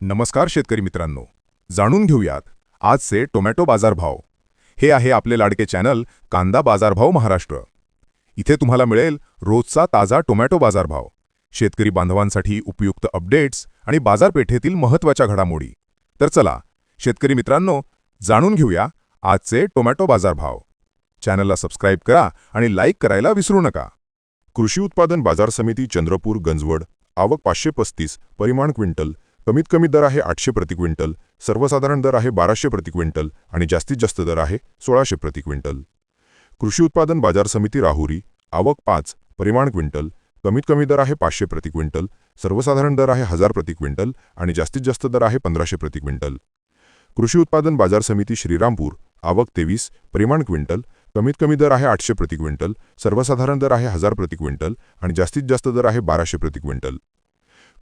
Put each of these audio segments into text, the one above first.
नमस्कार शेतकरी मित्रांनो. जाणून घेऊयात आजचे टोमॅटो बाजारभाव. हे आहे आपले लाडके चॅनल कांदा बाजारभाव महाराष्ट्र. इथे तुम्हाला मिळेल रोजचा ताजा टोमॅटो बाजारभाव. शेतकरी बांधवांसाठी उपयुक्त अपडेट्स आणि बाजारपेठेतील महत्त्वाच्या घडामोडी. तर चला शेतकरी मित्रांनो जाणून घेऊया आजचे टोमॅटो बाजारभाव. चॅनलला सबस्क्राईब करा आणि लाईक करायला विसरू नका. कृषी उत्पादन बाजार समिती चंद्रपूर गंजवड आवक पाचशे पस्तीस परिमाण क्विंटल कमीत कमी दर आहे आठशे प्रति क्विंटल सर्वसाधारण दर आहे बाराशे प्रति क्विंटल आणि जास्तीत जास्त दर आहे सोळाशे प्रति क्विंटल. कृषी उत्पादन बाजार समिती राहुरी आवक पाच परिमाण क्विंटल कमीत कमी दर आहे पाचशे प्रति क्विंटल सर्वसाधारण दर आहे हजार प्रति क्विंटल आणि जास्तीत जास्त दर आहे पंधराशे प्रति क्विंटल. कृषी उत्पादन बाजार समिती श्रीरामपूर आवक तेवीस परिमाण क्विंटल कमीत कमी दर आहे आठशे प्रति क्विंटल सर्वसाधारण दर आहे हजार प्रति क्विंटल आणि जास्तीत जास्त दर आहे बाराशे प्रति क्विंटल.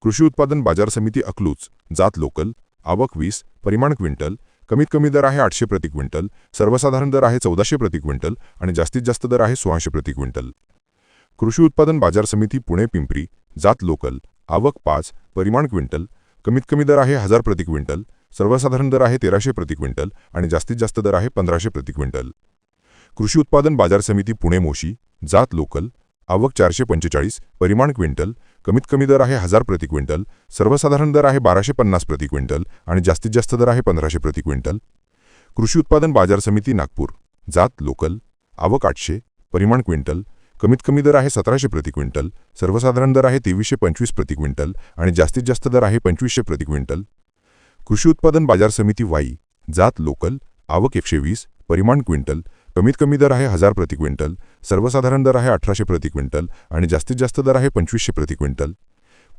कृषी उत्पादन बाजार समिती अकलूज जात लोकल आवक वीस परिमाण क्विंटल कमीत कमी दर आहे आठशे प्रति क्विंटल सर्वसाधारण दर आहे चौदाशे प्रति क्विंटल आणि जास्तीत जास्त दर आहे सोळाशे प्रति क्विंटल. कृषी उत्पादन बाजार समिती पुणे पिंपरी जात लोकल आवक पाच परिमाण क्विंटल कमीत कमी दर आहे हजार प्रति क्विंटल सर्वसाधारण दर आहे तेराशे प्रति क्विंटल आणि जास्तीत जास्त दर आहे पंधराशे प्रति क्विंटल. कृषी उत्पादन बाजार समिती पुणे मोशी जात लोकल आवक चारशे पंचेचाळीस परिमाण क्विंटल कमीत कमी दर आहे हजार प्रति क्विंटल सर्वसाधारण दर आहे बाराशे पन्नास प्रति क्विंटल आणि जास्तीत जास्त दर आहे पंधराशे प्रति क्विंटल. कृषी उत्पादन बाजार समिती नागपूर जात लोकल आवक आठशे परिमाण क्विंटल कमीत कमी दर आहे सतराशे प्रति क्विंटल सर्वसाधारण दर आहे तेवीसशे पंचवीस प्रति क्विंटल आणि जास्तीत जास्त दर आहे पंचवीसशे प्रति क्विंटल. कृषी उत्पादन बाजार समिती वाई जात लोकल आवक एकशे वीस परिमाण क्विंटल कमीत कमी दर आहे हजार प्रति क्विंटल सर्वसाधारण दर आहे अठराशे प्रति क्विंटल आणि जास्तीत जास्त दर आहे पंचवीसशे प्रति क्विंटल.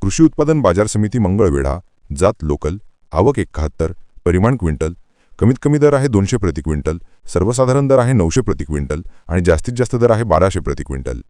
कृषी उत्पादन बाजार समिती मंगळवेढा जात लोकल आवक एकाहत्तर परिमाण क्विंटल कमीत कमी दर आहे दोनशे प्रति क्विंटल सर्वसाधारण दर आहे नऊशे प्रति क्विंटल आणि जास्तीत जास्त दर आहे बाराशे प्रति क्विंटल.